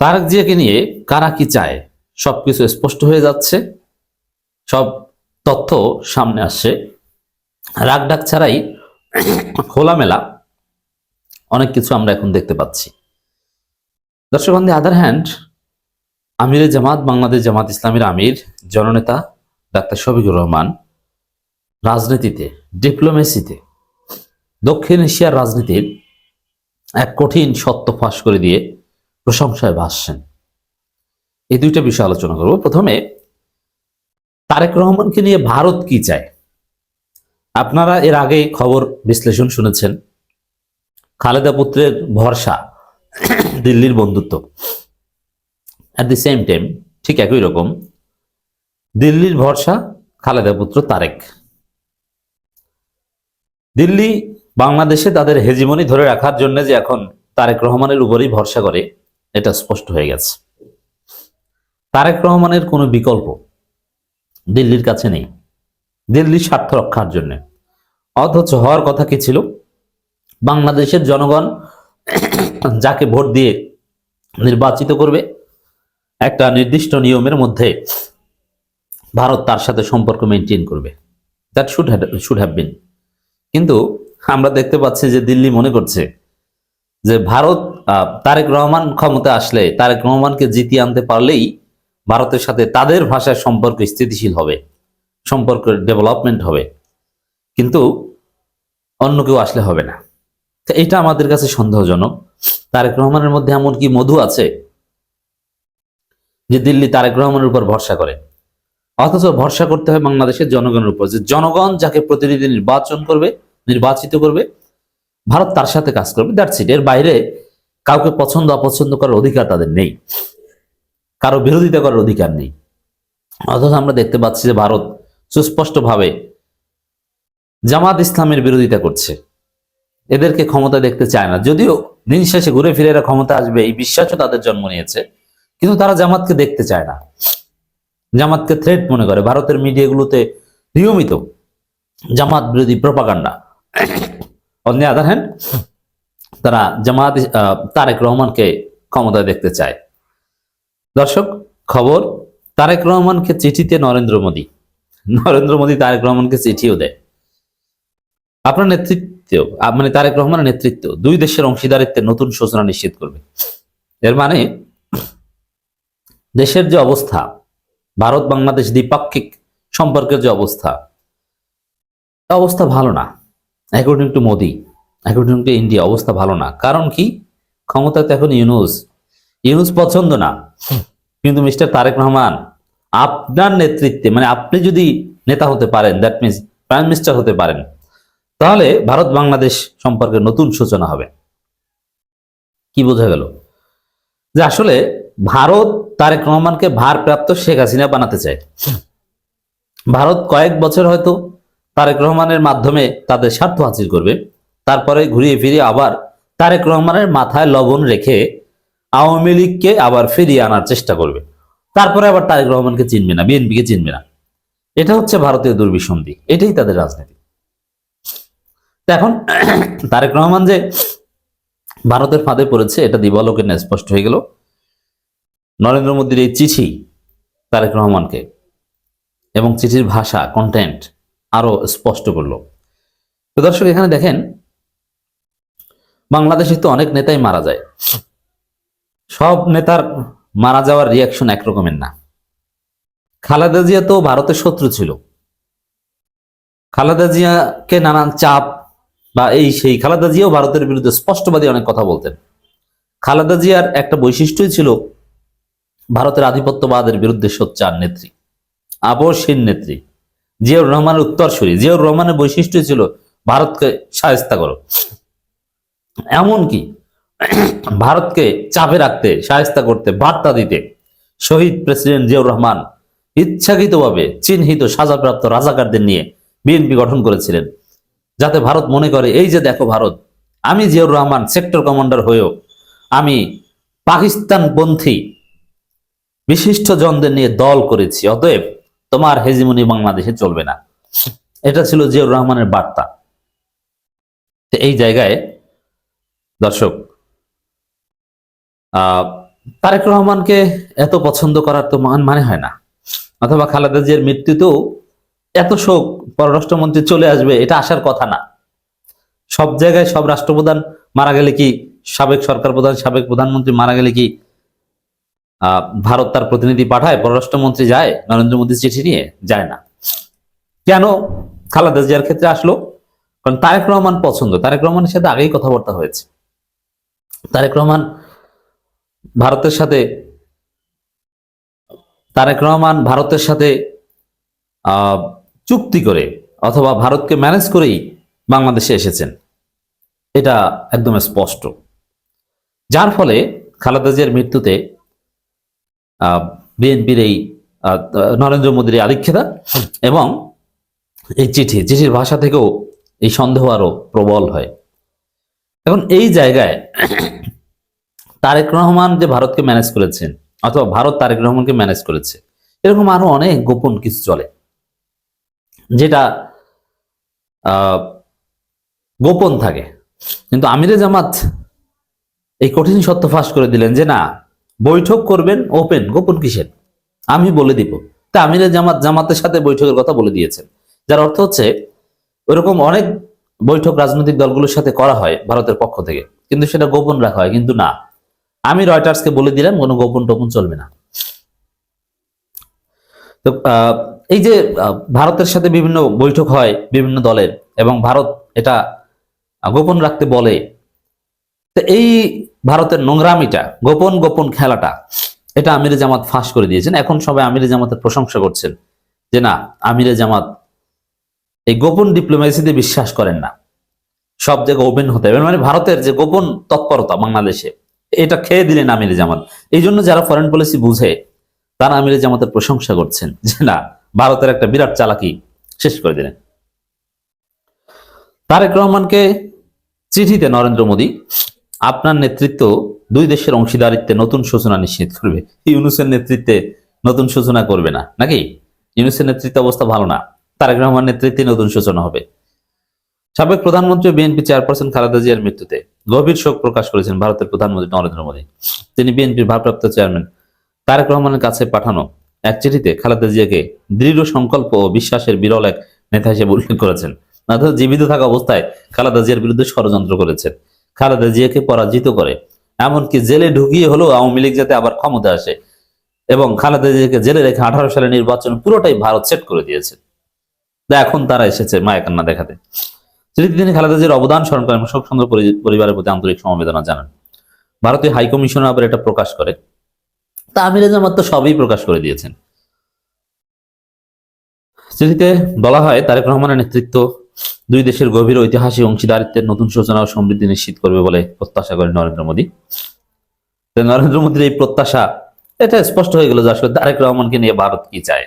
তারেক জিয়াকে নিয়ে কারা কি চায়, সবকিছু স্পষ্ট হয়ে যাচ্ছে। সব তথ্য সামনে আসছে। রাগ ডাক ছাড়াই খোলামেলা অনেক কিছু আমরা এখন দেখতে পাচ্ছি। দর্শক অন দি আদার হ্যান্ড আমিরে জামাত, বাংলাদেশ জামাত ইসলামের আমির, জননেতা ডাক্তার শফিকুর রহমান, রাজনীতিতে ডিপ্লোমেসিতে দক্ষিণ এশিয়ার রাজনীতির এক কঠিন সত্য ফাঁস করে দিয়ে প্রশংসায় ভাসছেন। এই দুইটা বিষয় আলোচনা করব। প্রথমে, তারেক রহমানকে নিয়ে ভারত কি চায়? আপনারা এর আগে খবর বিশ্লেষণ শুনেছেন। খালেদা পুত্রের ভরসা, দিল্লির বন্ধুত্ব। অ্যাট দি সেম টাইম ঠিক একই রকম, দিল্লির ভরসা, খালেদা পুত্র তারেক। দিল্লি বাংলাদেশে তাদের হেজিমনি ধরে রাখার জন্য যে এখন তারেক রহমানের উপরেই ভরসা করে এটা স্পষ্ট হয়ে গেছে। তারেক রহমানের কোনো বিকল্প দিল্লির কাছে নেই। দিল্লির স্বার্থ রক্ষার জন্য। অথচ হওয়ার কথা কি ছিল? বাংলাদেশের জনগণ যাকে ভোট দিয়ে নির্বাচিত করবে, একটা নির্দিষ্ট নিয়মের মধ্যে ভারত তার সাথে সম্পর্ক মেনটেন করবে। That should should have been কিন্তু আমরা দেখতে পাচ্ছি যে দিল্লি মনে করছে যে ভারত তারেক রহমান ক্ষমতা আসলে তারেক রহমানকে জিতিয়ে আনতে পারলেই ভারতের সাথে তাদের ভাষার সম্পর্ক স্থিতিশীল হবে, সম্পর্ক ডেভেলপমেন্ট হবে। কিন্তু অন্য কেউ আসলে হবে না। এটা আমাদের কাছে সন্দেহজনক। তারেক রহমানের মধ্যে এমন কি মধু আছে যে দিল্লি তারেক রহমানের উপর ভরসা করে? অথচ ভরসা করতে হয় বাংলাদেশের জনগণের উপর যে জনগণ যাকে প্রতিনিধি নির্বাচন করবে, নির্বাচিত করবে, ভারত তার সাথে কাজ করবে দ্যাটস ইট এর বাইরে কাউকে পছন্দ, অপছন্দ করার অধিকার তাদের নেই। কারও বিরোধিতা করার অধিকার নেই। অথচ আমরা দেখতে পাচ্ছি যে ভারত সুস্পষ্টভাবে জামাত ইসলামের বিরোধিতা করছে। এদেরকে ক্ষমতা দেখতে চায় না। যদিও দিন শেষে ঘুরে ফিরে এরা ক্ষমতা আসবে, এই বিশ্বাসও তাদের জন্ম নিয়েছে। কিন্তু তারা জামাতকে দেখতে চায় না। জামাতকে থ্রেট মনে করে। ভারতের মিডিয়াগুলোতে নিয়মিত জামাত বিরোধী propaganda on the other hand তারা জামাত তারেক রহমানকে ক্ষমতায় দেখতে চায়। দর্শক, খবর, তারেক রহমানকে চিঠিতে নরেন্দ্র মোদী। নরেন্দ্র মোদী তারেক রহমানকে চিঠিও দেয়। আপনার নেতৃত্ব মানে তারেক রহমানের নেতৃত্ব দুই দেশের অংশীদারিত্বের নতুন সূচনা নিশ্চিত করবে। এর মানে দেশের যে অবস্থা, ভারত বাংলাদেশ দ্বিপাক্ষিক সম্পর্কের যে অবস্থা অবস্থা ভালো না। According to Modi according to India অবস্থা ভালো না। কারণ কি? ক্ষমতা তো এখন ইউনুস। ইউনুস পছন্দ না। কিন্তু মিস্টার তারেক রহমান আপনার নেতৃত্বে মানে আপনি যদি নেতা হতে পারেন দ্যাট মিনস প্রাইম মিনিস্টার হতে পারেন তাহলে ভারত বাংলাদেশ সম্পর্কে নতুন সূচনা হবে। কি বোঝা গেল? যে আসলে ভারত তারেক রহমানকে ভারপ্রাপ্ত শেখ হাসিনা বানাতে চায়। ভারত কয়েক বছর হয়তো তারেক রহমানের মাধ্যমে তাদের স্বার্থ হাসিল করবে। তারপরে ঘুরিয়ে ফিরিয়ে আবার তারেক রহমানের মাথায় লবণ রেখে আওয়ামী লীগকে আবার ফিরিয়ে আনার চেষ্টা করবে। তারপরে আবার তারেক রহমানকে চিনবে না, বিএনপিকে চিনবে না। এটা হচ্ছে ভারতীয় দুর্বিসন্ধি, এটাই তাদের রাজনীতি। এখন তারেক রহমান যে ভারতের ফাঁদে পড়েছে, এটা দিবালোকে না স্পষ্ট হয়ে গেল। নরেন্দ্র মোদীর এই চিঠি তারেক রহমানকে এবং চিঠির ভাষা কন্টেন্ট আরও স্পষ্ট করল। তো দর্শক, এখানে দেখেন বাংলাদেশে তো অনেক নেতাই মারা যায়। সব নেতার মারা যাওয়ার রিয়াকশন একরকমের না। খালেদা জিয়া তো ভারতের শত্রু ছিল। খালেদা জিয়াকে নানান চাপ বা এই সেই খালেদা জিয়াও ভারতের বিরুদ্ধে স্পষ্টবাদী অনেক কথা বলতেন। খালেদা জিয়ার একটা বৈশিষ্ট্যই ছিল ভারতের আধিপত্যবাদের বিরুদ্ধে সোচ্চার নেত্রী আবশ্যীন নেত্রী। জিয়াউর রহমানের উত্তরসূরি, জিয়াউর রহমানের বৈশিষ্ট্য ছিল ভারতকে সাহেস্তা করো। এমনকি ভারতকে চাপে রাখতে সাহেস্তা করতে, বার্তা দিতে শহীদ প্রেসিডেন্ট জিয়াউর রহমান ইচ্ছাকৃতভাবে চিহ্নিত সাজাপ্রাপ্ত রাজাকারদের নিয়ে বিএনপি গঠন করেছিলেন। যাতে ভারত মনে করে, এই যে দেখো ভারত, আমি জিয়াউর রহমান সেক্টর কমান্ডার হয়েও আমি পাকিস্তানপন্থী বিশিষ্ট জনদের নিয়ে দল করেছি, অতএব তোমার হেজিমনি বাংলাদেশে চলবে না। এটা ছিল জিয়াউর রহমানের বার্তা। এই জায়গায় দর্শক তারেক রহমানকে এত পছন্দ করার তো মান মানে হয় না। অথবা খালেদা জিয়ার মৃত্যুতেও এত শোক পররাষ্ট্রমন্ত্রী চলে আসবে, এটা আসার কথা না। সব জায়গায় সব রাষ্ট্রপ্রধান মারা গেলে কি সাবেক সরকার প্রধান, সাবেক প্রধানমন্ত্রী মারা গেলে কি ভারত তার প্রতিনিধি পাঠায়, পররাষ্ট্রমন্ত্রী যায়, নরেন্দ্র মোদী চিঠি নিয়ে যায় না। কেন খালেদা জিয়ার ক্ষেত্রে আসলো? কারণ তারেক রহমান পছন্দ। তারেক রহমানের সাথে আগেই কথাবার্তা হয়েছে। তারেক রহমান ভারতের সাথে, তারেক রহমান ভারতের সাথে চুক্তি করে অথবা ভারতকে ম্যানেজ করেই বাংলাদেশে এসেছেন। এটা একদম স্পষ্ট। যার ফলে খালেদা জিয়ার মৃত্যুতে বিএনপির এই নরেন্দ্র মোদীর এই এবং এই চিঠি, চিঠির ভাষা থেকেও এই সন্দেহ আরও প্রবল হয়। এখন এই জায়গায় তারেক রহমান যে ভারতকে ম্যানেজ করেছেন অথবা ভারত তারেক রহমানকে ম্যানেজ করেছে, এরকম আরও অনেক গোপন কিছু চলে, যেটা গোপন থাকে। কিন্তু আমিরে জামাত এই কঠিন সত্য ফাঁস করে দিলেন যে না, বৈঠক করবেন ওপেন গোপন কিসের? আমি বলে দিব। তা আমিরে জামাত জামাতের সাথে বৈঠকের কথা বলে দিয়েছেন। যার অর্থ হচ্ছে ওইরকম অনেক বৈঠক রাজনৈতিক দলগুলোর সাথে করা হয় ভারতের পক্ষ থেকে। কিন্তু সেটা গোপন রাখা হয়, কিন্তু না। আমি রয়টার্সকে বলে দিলাম, কোনো গোপন টোপন চলবে না। তো এই যে ভারতের সাথে বিভিন্ন বৈঠক হয় বিভিন্ন দলের, এবং ভারত এটা গোপন রাখতে বলে, তো এই ভারতের নোংরামিটা, গোপন গোপন খেলাটা, এটা আমিরে জামাত ফাঁস করে দিয়েছেন। এখন সবাই আমিরে জামাতের প্রশংসা করছেন যে না, আমিরে জামাত এই গোপন ডিপ্লোমেসিতে বিশ্বাস করেন না। সব জায়গায় ওপেন হতে হবে। মানে ভারতের যে গোপন তৎপরতা বাংলাদেশে, এটা খেয়ে দিলেন আমিরে জামাত। এই জন্য যারা ফরেন পলিসি বুঝে, তারা আমিরে জামাতের প্রশংসা করছেন যে না, ভারতের একটা বিরাট চালাকি শেষ করে দিলেন। তারেক রহমানকে চিঠিতে নরেন্দ্র মোদী, আপনার নেতৃত্ব দুই দেশের অংশীদারিত্বে নতুন সূচনা নিশ্চিত করবে। ইউনুসের নেতৃত্বে নতুন সূচনা করবে না, নাকি? ইউনুসের নেতৃত্ব অবস্থা ভালো না। তারেক রহমান নেতৃত্বে নতুন সূচনা হবে। সাবেক প্রধানমন্ত্রী বিএনপি চেয়ারপারসন খালেদা জিয়ার মৃত্যুতে গভীর শোক প্রকাশ করেছেন ভারতের প্রধানমন্ত্রী নরেন্দ্র মোদী। তিনি বিএনপির ভারপ্রাপ্ত চেয়ারম্যান তারেক রহমানের কাছে পাঠানো এক চিঠিতে খালেদা জিয়াকে দৃঢ় সংকল্প ও বিশ্বাসের বিরল এক নেতা হিসেবে উল্লেখ করেছেন। অর্থাৎ জীবিত থাকা অবস্থায় খালেদা জিয়ার বিরুদ্ধে ষড়যন্ত্র করেছেন। খালেদা জিয়াকে পরাজিত করে, এমনকি জেলে ঢুকিয়ে হলেও আওয়ামী লীগ যাতে আবার ক্ষমতা আসে এবং খালেদা জিয়াকে জেলে রেখে আঠারো সালে নির্বাচন পুরোটাই ভারত সেট করে দিয়েছে। এখন তারা এসেছে মায়া কান্না দেখাতে। তিনি খালেদা জিয়ার অবদান স্মরণ করেন এবং শোকসন্দ্র পরি- পরিবারের প্রতি আন্তরিক সমবেদনা জানান। ভারতীয় হাইকমিশনও আবার এটা প্রকাশ করে। তা আমির জামাত সবই প্রকাশ করে দিয়েছেন। চিঠিতে বলা হয়, তারেক রহমানের নেতৃত্ব দুই দেশের গভীর ঐতিহাসিক অংশীদারিত্বের নতুন সূচনা ও সমৃদ্ধি নিশ্চিত করবে বলে প্রত্যাশা করেন নরেন্দ্র মোদী। নরেন্দ্র মোদীর এই প্রত্যাশা, এটা স্পষ্ট হয়ে গেল যে আসলে তারেক রহমানকে নিয়ে ভারত কি চায়।